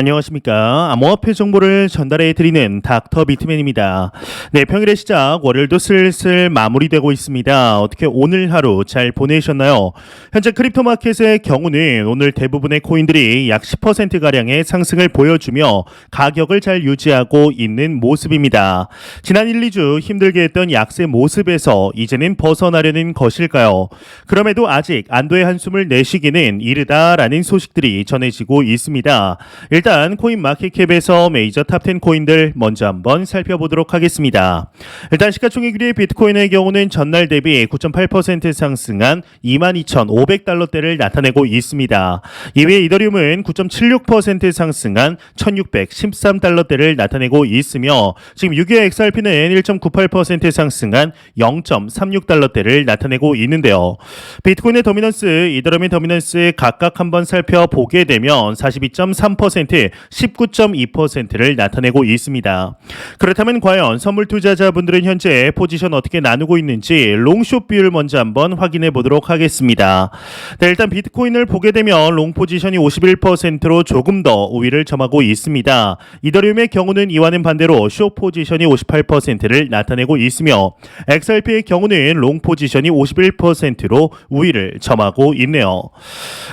안녕하십니까. 암호화폐 정보를 전달해 드리는 닥터 비트맨입니다. 네, 평일의 시작 월요일도 슬슬 마무리되고 있습니다. 어떻게 오늘 하루 잘 보내셨나요? 현재 크립토 마켓의 경우는 오늘 대부분의 코인들이 약 10% 가량의 상승을 보여주며 가격을 잘 유지하고 있는 모습입니다. 지난 1, 2주 힘들게 했던 약세 모습에서 이제는 벗어나려는 것일까요? 그럼에도 아직 안도의 한숨을 내쉬기는 이르다라는 소식들이 전해지고 있습니다. 일단 코인 마켓캡에서 메이저 탑10 코인들 먼저 한번 살펴보도록 하겠습니다. 일단 시가총액 1위 비트코인의 경우는 전날 대비 9.8% 상승한 22,500달러대를 나타내고 있습니다. 이외에 이더리움은 9.76% 상승한 1,613달러대를 나타내고 있으며 지금 6위의 XRP는 1.98% 상승한 0.36달러대를 나타내고 있는데요. 비트코인의 도미넌스, 이더리움의 도미넌스 각각 한번 살펴보게 되면 42.3% 19.2%를 나타내고 있습니다. 그렇다면 과연 선물 투자자분들은 현재 포지션 어떻게 나누고 있는지 롱숏 비율 먼저 한번 확인해 보도록 하겠습니다. 네, 일단 비트코인을 보게 되면 롱 포지션이 51%로 조금 더 우위를 점하고 있습니다. 이더리움의 경우는 이와는 반대로 숏 포지션이 58%를 나타내고 있으며 XRP의 경우는 롱 포지션이 51%로 우위를 점하고 있네요.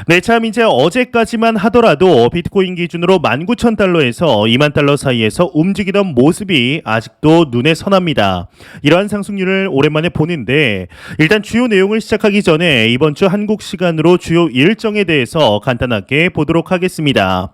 네, 참 이제 어제까지만 하더라도 비트코인 기준으로 19,000달러에서 2만 달러 사이에서 움직이던 모습이 아직도 눈에 선합니다. 이러한 상승률을 오랜만에 보는데 일단 주요 내용을 시작하기 전에 이번 주 한국 시간으로 주요 일정에 대해서 간단하게 보도록 하겠습니다.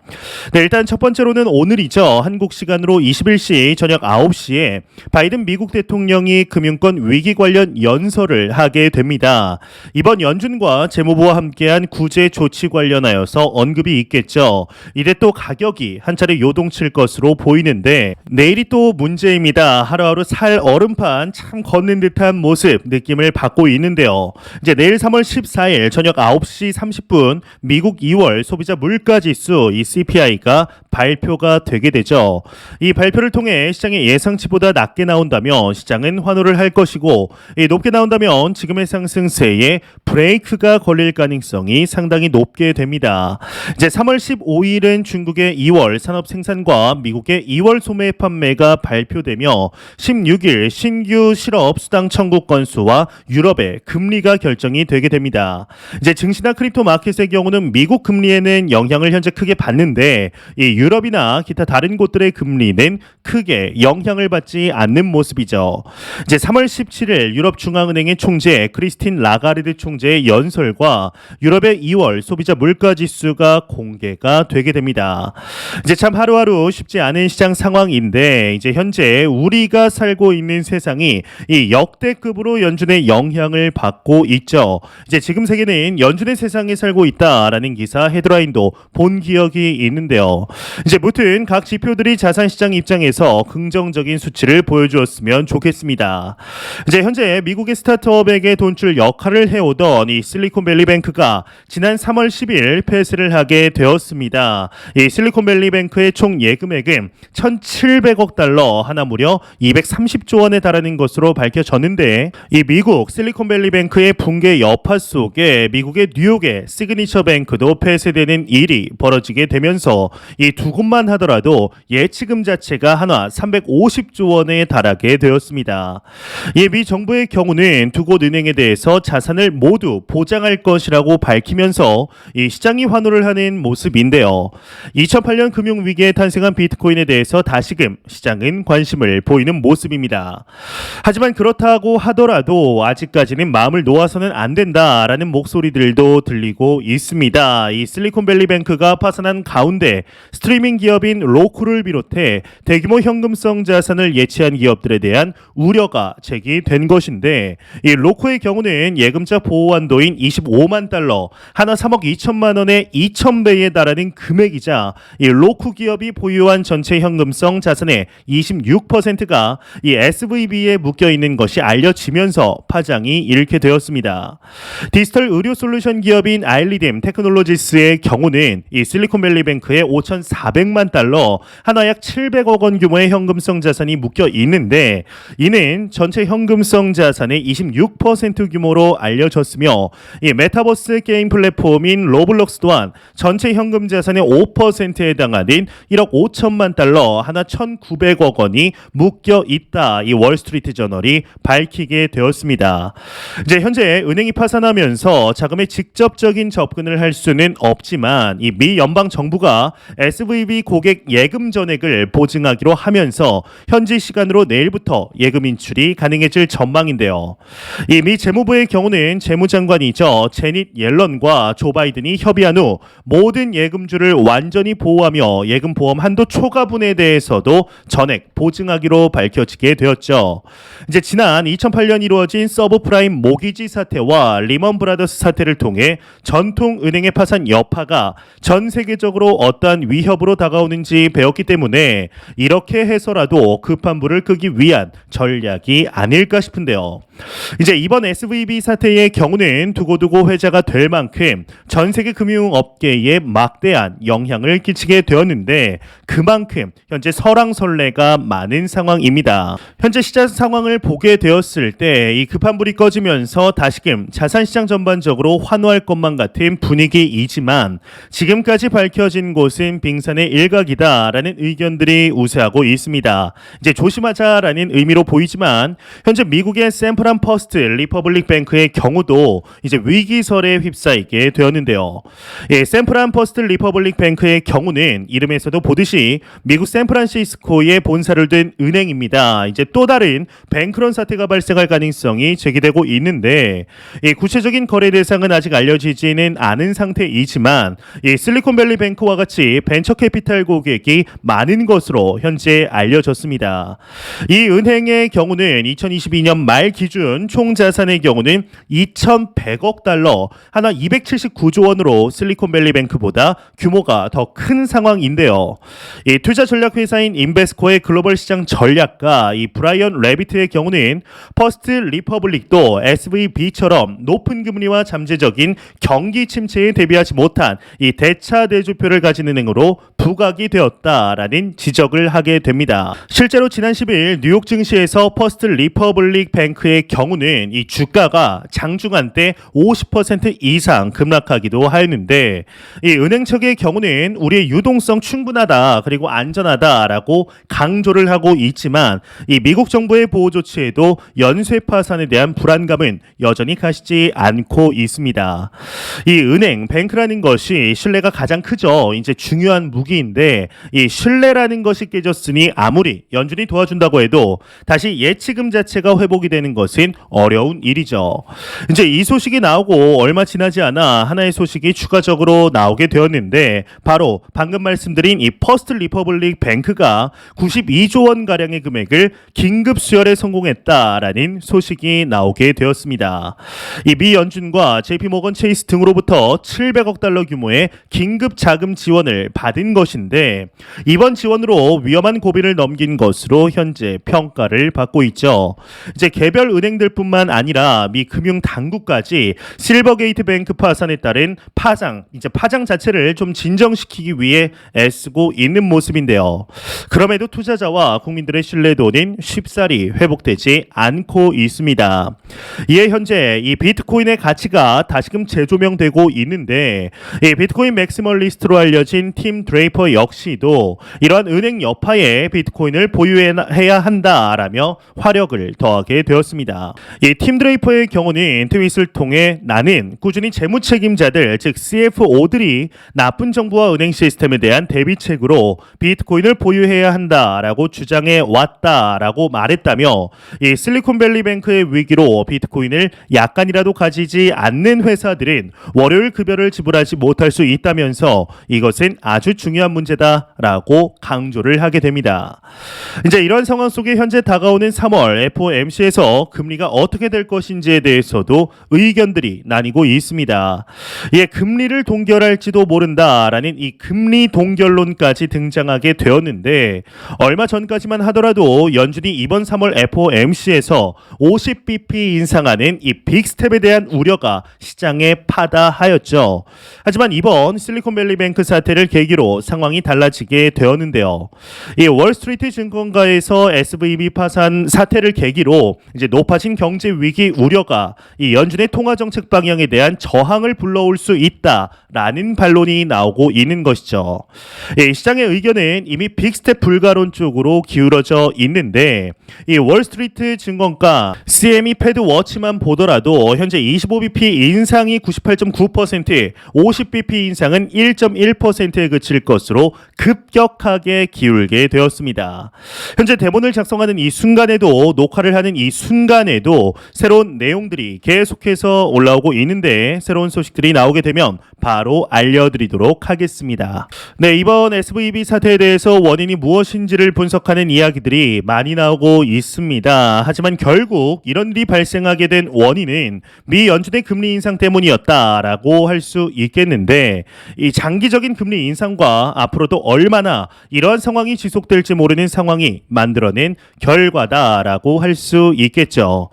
네, 일단 첫 번째로는 오늘이죠. 한국 시간으로 21시 저녁 9시에 바이든 미국 대통령이 금융권 위기 관련 연설을 하게 됩니다. 이번 연준과 재무부와 함께한 구제 조치 관련하여서 언급이 있겠죠. 이래 또가 격이 한 차례 요동칠 것으로 보이는데 내일이 또 문제입니다. 하루하루 살 얼음판 참 걷는 듯한 모습 느낌을 받고 있는데요. 이제 내일 3월 14일 저녁 9시 30분 미국 2월 소비자 물가 지수 이 CPI가 발표가 되게 되죠. 이 발표를 통해 시장의 예상치보다 낮게 나온다면 시장은 환호를 할 것이고 이 높게 나온다면 지금의 상승세에 브레이크가 걸릴 가능성이 상당히 높게 됩니다. 이제 3월 15일은 중국 의 2월 산업 생산과 미국의 2월 소매 판매가 발표되며 16일 신규 실업 수당 청구 건수와 유럽의 금리가 결정이 되게 됩니다. 이제 증시나 크립토 마켓의 경우는 미국 금리에는 영향을 현재 크게 받는데 이 유럽이나 기타 다른 곳들의 금리는 크게 영향을 받지 않는 모습이죠. 이제 3월 17일 유럽 중앙은행의 총재 크리스틴 라가르드 총재의 연설과 유럽의 2월 소비자 물가 지수가 공개가 되게 됩니다. 이제 참 하루하루 쉽지 않은 시장 상황인데 이제 현재 우리가 살고 있는 세상이 이 역대급으로 연준의 영향을 받고 있죠. 이제 지금 세계는 연준의 세상에 살고 있다라는 기사 헤드라인도 본 기억이 있는데요. 이제 무튼 각 지표들이 자산 시장 입장에서 긍정적인 수치를 보여주었으면 좋겠습니다. 이제 현재 미국의 스타트업에게 돈줄 역할을 해오던 이 실리콘밸리 뱅크가 지난 3월 10일 폐쇄를 하게 되었습니다. 이 실리콘밸리 뱅크의 총 예금액은 1,700억 달러 하나 무려 230조 원에 달하는 것으로 밝혀졌는데 이 미국 실리콘밸리 뱅크의 붕괴 여파 속에 미국의 뉴욕의 시그니처 뱅크도 폐쇄되는 일이 벌어지게 되면서 이 두 곳만 하더라도 예치금 자체가 하나 350조 원에 달하게 되었습니다. 이 미 정부의 경우는 두 곳 은행에 대해서 자산을 모두 보장할 것이라고 밝히면서 이 시장이 환호를 하는 모습인데요. 2008년 금융 위기에 탄생한 비트코인에 대해서 다시금 시장은 관심을 보이는 모습입니다. 하지만 그렇다고 하더라도 아직까지는 마음을 놓아서는 안 된다라는 목소리들도 들리고 있습니다. 이 실리콘밸리 뱅크가 파산한 가운데 스트리밍 기업인 로쿠를 비롯해 대규모 현금성 자산을 예치한 기업들에 대한 우려가 제기된 것인데 이 로쿠의 경우는 예금자 보호 한도인 25만 달러 하나 3억 2천만 원의 2,000배에 달하는 금액이자 이 로쿠 기업이 보유한 전체 현금성 자산의 26%가 이 SVB에 묶여 있는 것이 알려지면서 파장이 일게 되었습니다. 디지털 의료 솔루션 기업인 아일리뎀 테크놀로지스의 경우는 이 실리콘밸리 뱅크의 5,400만 달러 하나 약 700억 원 규모의 현금성 자산이 묶여 있는데 이는 전체 현금성 자산의 26% 규모로 알려졌으며 이 메타버스 게임 플랫폼인 로블록스 또한 전체 현금 자산의 10%에 해당하는 1억 5천만 달러 하나 1,900억 원이 묶여 있다. 이 월스트리트 저널이 밝히게 되었습니다. 이제 현재 은행이 파산하면서 자금의 직접적인 접근을 할 수는 없지만 이 미 연방 정부가 SVB 고객 예금 전액을 보증하기로 하면서 현지 시간으로 내일부터 예금 인출이 가능해질 전망인데요. 이 미 재무부의 경우는 재무장관이죠. 제닛 옐런과 조 바이든이 협의한 후 모든 예금주를 완전히 보호하며 예금 보험 한도 초과분에 대해서도 전액 보증하기로 밝혀지게 되었죠. 이제 지난 2008년 이루어진 서브프라임 모기지 사태와 리먼 브라더스 사태를 통해 전통 은행의 파산 여파가 전 세계적으로 어떠한 위협으로 다가오는지 배웠기 때문에 이렇게 해서라도 급한 불을 끄기 위한 전략이 아닐까 싶은데요. 이제 이번 SVB 사태의 경우는 두고두고 회자가 될 만큼 전 세계 금융업계에 막대한 영향을 끼치게 되었는데 그만큼 현재 설왕설래가 많은 상황입니다. 현재 시장 상황을 보게 되었을 때 이 급한 불이 꺼지면서 다시금 자산시장 전반적으로 환호할 것만 같은 분위기이지만 지금까지 밝혀진 곳은 빙산의 일각이다라는 의견들이 우세하고 있습니다. 이제 조심하자라는 의미로 보이지만 현재 미국의 샌프란 퍼스트 리퍼블릭 뱅크의 경우도 이제 위기설에 휩싸이게 되었는데요. 예, 샌프란 퍼스트 리퍼블릭 뱅크의 경우는 이름에서도 보듯이 미국 샌프란시스코에 본사를 둔 은행입니다. 이제 또 다른 뱅크런 사태가 발생할 가능성이 제기되고 있는데 이 구체적인 거래 대상은 아직 알려지지는 않은 상태이지만 이 실리콘밸리 뱅크와 같이 벤처 캐피탈 고객이 많은 것으로 현재 알려졌습니다. 이 은행의 경우는 2022년 말 기준 총 자산의 경우는 2,100억 달러, 하나 279조 원으로 실리콘밸리 뱅크보다 규모가 더큰 상황인데요. 이 투자 전략 회사인 인베스코의 글로벌 시장 전략가 이 브라이언 레비트의 경우는 퍼스트 리퍼블릭도 SVB처럼 높은 금리와 잠재적인 경기 침체에 대비하지 못한 이 대차 대조표를 가진 은행으로 부각이 되었다라는 지적을 하게 됩니다. 실제로 지난 10일 뉴욕 증시에서 퍼스트 리퍼블릭 뱅크의 경우는 이 주가가 장중한 때 50% 이상 급락하기도 하였는데 이 은행 측의 경우는 우리의 유동성 충분하다 그리고 안전하다라고 강조를 하고 있지만 이 미국 정부의 보호 조치에도 연쇄 파산에 대한 불안감은 여전히 가시지 않고 있습니다. 이 은행 뱅크라는 것이 신뢰가 가장 크죠. 이제 중요한 무기인데 이 신뢰라는 것이 깨졌으니 아무리 연준이 도와준다고 해도 다시 예치금 자체가 회복이 되는 것은 어려운 일이죠. 이제 이 소식이 나오고 얼마 지나지 않아 하나의 소식이 추가적으로 나오게 되었는데 방금 말씀드린 이 퍼스트 리퍼블릭 뱅크가 92조 원 가량의 금액을 긴급 수혈에 성공했다라는 소식이 나오게 되었습니다. 이 미 연준과 JP 모건 체이스 등으로부터 700억 달러 규모의 긴급 자금 지원을 받은 것인데 이번 지원으로 위험한 고비를 넘긴 것으로 현재 평가를 받고 있죠. 이제 개별 은행들뿐만 아니라 미 금융 당국까지 실버게이트 뱅크 파산에 따른 파장 이제 파장 자체를 좀 진정시키기 위해 애쓰고 있는 모습인데요. 그럼에도 투자자와 국민들의 신뢰도는 쉽사리 회복되지 않고 있습니다. 이에 현재 이 비트코인의 가치가 다시금 재조명되고 있는데 이 비트코인 맥시멀리스트로 알려진 팀 드레이퍼 역시도 이러한 은행 여파에 비트코인을 보유해야 한다라며 화력을 더하게 되었습니다. 이 팀 드레이퍼의 경우는 트윗을 통해 나는 꾸준히 재무 책임자들 즉 CFO들이 나쁜 정부와 은행 시스템에 대한 대비책으로 비트코인을 보유해야 한다라고 주장해 왔다라고 말했다며 이 실리콘밸리 뱅크의 위기로 비트코인을 약간이라도 가지지 않는 회사들은 월요일 급여를 지불하지 못할 수 있다면서 이것은 아주 중요한 문제다라고 강조를 하게 됩니다. 이제 이런 상황 속에 현재 다가오는 3월 FOMC에서 금리가 어떻게 될 것인지에 대해서도 의견들이 나뉘고 있습니다. 예, 금리를 동결할지도 모른다라는 이 금리 동결론까지 등장하게 되었는데 얼마 전까지만 하더라도 연준이 이번 3월 FOMC에서 50bp 인상하는 이 빅스텝에 대한 우려가 시장에 파다하였죠. 하지만 이번 실리콘밸리 뱅크 사태를 계기로 상황이 달라지게 되었는데요. 이 월스트리트 증권가에서 SVB 파산 사태를 계기로 이제 높아진 경제 위기 우려가 이 연준의 통화 정책 방향에 대한 저항을 불러올 수 있다라는 반론이 나오고 있는 것이죠. 이 시장의 의견은 이미 빅스텝 불가론 쪽으로 기울어져 있는데 이 월스트리트 증권가 CME 패드 워치만 보더라도 현재 25bp 인상이 98.9%, 50bp 인상은 1.1%에 그칠 것으로 급격하게 기울게 되었습니다. 현재 대본을 작성하는 이 순간에도 녹화를 하는 이 순간에도 새로운 내용들이 계속해서 올라오고 있는데 새로운 소식들이 나오게 되면 바로 알려드리도록 하겠습니다. 네, 이번 SVB 사태에 대해서 원인이 무엇인지를 분석하는 이야기들이 많이 나오고 있습니다. 하지만 결국 이런 일이 발생하게 된 원인은 미 연준의 금리 인상 때문이었다라고 할 수 있겠는데 이 장기적인 금리 인상과 앞으로도 얼마나 이러한 상황이 지속될지 모르는 상황이 만들어낸 결과다라고 할 수 있겠죠.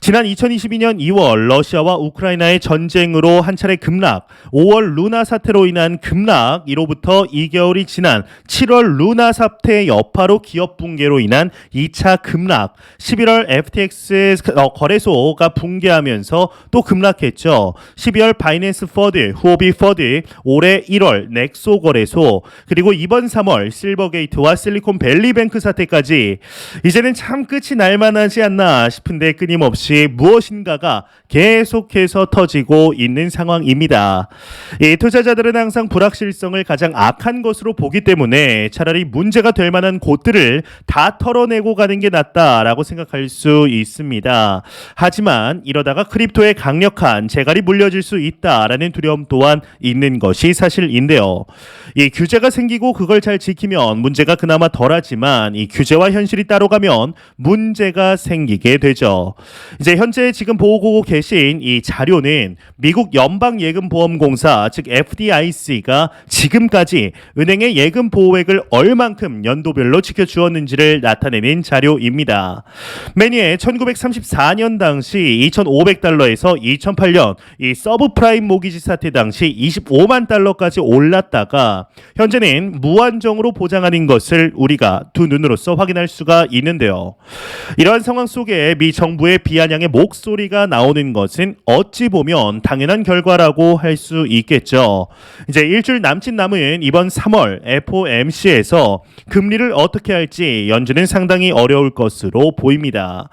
지난 2022년 2월 러시아와 우크라이나의 전쟁으로 한 차례 급락, 5월 루나 사태로 인한 급락, 이로부터 2개월이 지난 7월 루나 사태 여파로 기업 붕괴로 인한 2차 급락, 11월 FTX 어, 거래소가 붕괴하면서 또 급락했죠. 12월 바이낸스 퍼드, 후오비 퍼드, 올해 1월 넥소 거래소, 그리고 이번 3월 실버게이트와 실리콘밸리뱅크 사태까지 이제는 참 끝이 날만하지 않나 싶은데 끊임없이 무엇인가가 계속해서 터지고 있는 상황입니다. 이 투자자들은 항상 불확실성 을 가장 악한 것으로 보기 때문에 차라리 문제가 될 만한 곳들을 다 털어내고 가는 게 낫다라고 생각할 수 있습니다. 하지만 이러다가 크립토에 강력한 재갈이 물려질 수 있다라는 두려움 또한 있는 것이 사실인데요. 이 규제가 생기고 그걸 잘 지키면 문제가 그나마 덜하지만 이 규제와 현실이 따로 가면 문제가 생기게 되죠. 이제 현재 지금 보고 계신 이 자료는 미국 연방예금보험공사 즉 FDIC가 지금까지 은행의 예금 보호액을 얼만큼 연도별로 지켜주었는지를 나타내는 자료입니다. 매니에 1934년 당시 2,500달러에서 2008년 이 서브프라임 모기지 사태 당시 25만 달러까지 올랐다가 현재는 무한정으로 보장하는 것을 우리가 두 눈으로서 확인할 수가 있는데요. 이러한 상황 속에 미 정부의 비아냥의 목소리가 나오는 것은 어찌 보면 당연한 결과라고 할 수 있겠죠. 이제 일주일 남짓 남은 이번 3월 FOMC에서 금리를 어떻게 할지 연준은 상당히 어려울 것으로 보입니다.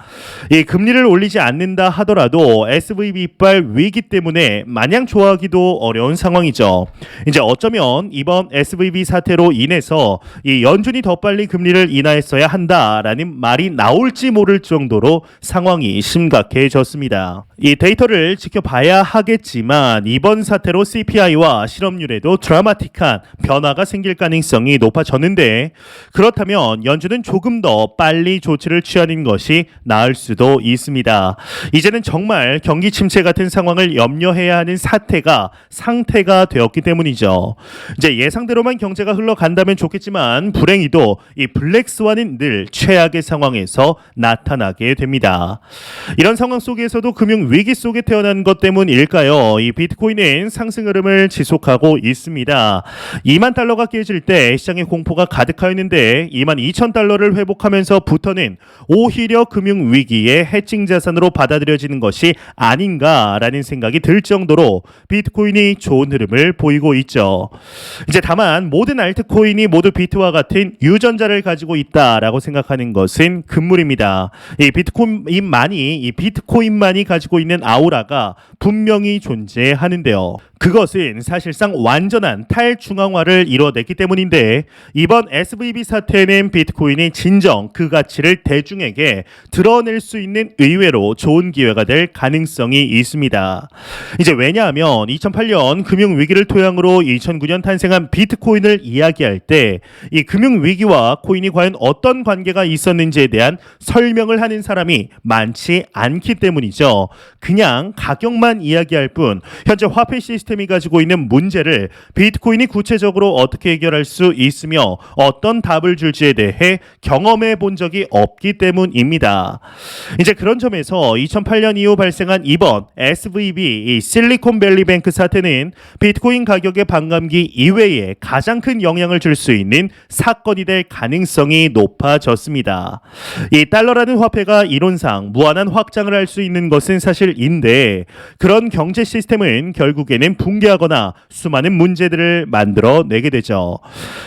이 금리를 올리지 않는다 하더라도 SVB발 위기 때문에 마냥 좋아하기도 어려운 상황이죠. 이제 어쩌면 이번 SVB 사태로 인해서 이 연준이 더 빨리 금리를 인하했어야 한다라는 말이 나올지 모를 정도로 상황이 심각해졌습니다. 이 데이터를 지켜봐야 하겠지만 이번 사태로 CPI와 실업률에도 드라마틱 한 변화가 생길 가능성이 높아졌는데 그렇다면 연준은 조금 더 빨리 조치를 취하는 것이 나을 수도 있습니다. 이제는 정말 경기 침체 같은 상황을 염려해야 하는 사태가 상태가 되었기 때문이죠. 이제 예상대로만 경제가 흘러간다면 좋겠지만 불행히도 이 블랙스완은 늘 최악의 상황에서 나타나게 됩니다. 이런 상황 속에서도 금융 위기 속에 태어난 것 때문일까요? 이 비트코인은 상승 흐름을 지속하고 있습니다. 2만 달러가 깨질 때 시장의 공포가 가득하였는데 2만 2천 달러를 회복하면서부터는 오히려 금융 위기의 해칭 자산으로 받아들여지는 것이 아닌가라는 생각이 들 정도로 비트코인이 좋은 흐름을 보이고 있죠. 이제 다만 모든 알트코인이 모두 비트와 같은 유전자를 가지고 있다라고 생각하는 것은 금물입니다. 이 비트코인만이 이 비트코인만이 가지고 있는 아우라가 분명히 존재하는데요. 그것은 사실상 완전한 탈중앙화를 이뤄냈기 때문인데 이번 SVB 사태는 비트코인이 진정 그 가치를 대중에게 드러낼 수 있는 의외로 좋은 기회가 될 가능성이 있습니다. 이제 왜냐하면 2008년 금융 위기를 토양으로 2009년 탄생한 비트코인을 이야기할 때 이 금융 위기와 코인이 과연 어떤 관계가 있었는지에 대한 설명을 하는 사람이 많지 않기 때문이죠. 그냥 가격만 이야기할 뿐 현재 화폐 시스템 이 가지고 있는 문제를 비트코인이 구체적으로 어떻게 해결할 수 있으며 어떤 답을 줄지에 대해 경험해 본 적이 없기 때문입니다. 이제 그런 점에서 2008년 이후 발생한 이번 SVB 이 실리콘밸리뱅크 사태는 비트코인 가격의 반감기 이외에 가장 큰 영향을 줄 수 있는 사건이 될 가능성이 높아졌습니다. 이 달러라는 화폐가 이론상 무한한 확장을 할 수 있는 것은 사실인데 그런 경제 시스템은 결국에는 붕괴하거나 수많은 문제들을 만들어내게 되죠.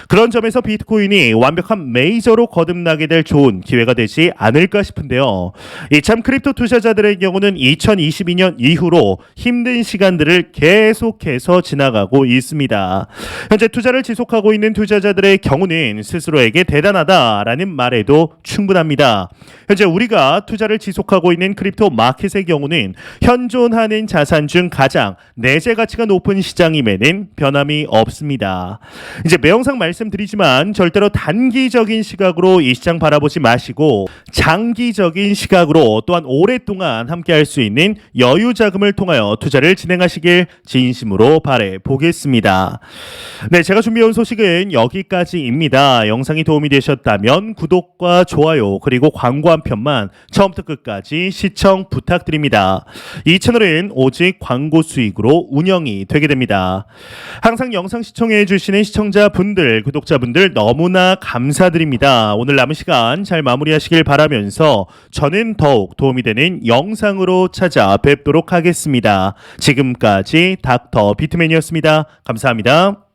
그런 점에서 비트코인이 완벽한 메이저로 거듭나게 될 좋은 기회가 되지 않을까 싶은데요. 이참 크립토 투자자들의 경우는 2022년 이후로 힘든 시간들을 계속해서 지나가고 있습니다. 현재 투자를 지속하고 있는 투자자들의 경우는 스스로에게 대단하다라는 말에도 충분합니다. 현재 우리가 투자를 지속하고 있는 크립토 마켓의 경우는 현존하는 자산 중 가장 내재 가치 가 높은 시장임에는 변함이 없습니다. 이제 매영상 말씀드리지만 절대로 단기적인 시각으로 이 시장 바라보지 마시고 장기적인 시각으로 또한 오랫동안 함께 할 수 있는 여유 자금을 통하여 투자를 진행하시길 진심으로 바래 보겠습니다. 네, 제가 준비해온 소식은 여기까지입니다. 영상이 도움이 되셨다면 구독과 좋아요 그리고 광고 한 편만 처음부터 끝까지 시청 부탁드립니다. 이 채널은 오직 광고 수익으로 운영 이 되게 됩니다. 항상 영상 시청해 주시는 시청자분들, 구독자분들 너무나 감사드립니다. 오늘 남은 시간 잘 마무리하시길 바라면서 저는 더욱 도움이 되는 영상으로 찾아뵙도록 하겠습니다. 지금까지 닥터 비트맨이었습니다. 감사합니다.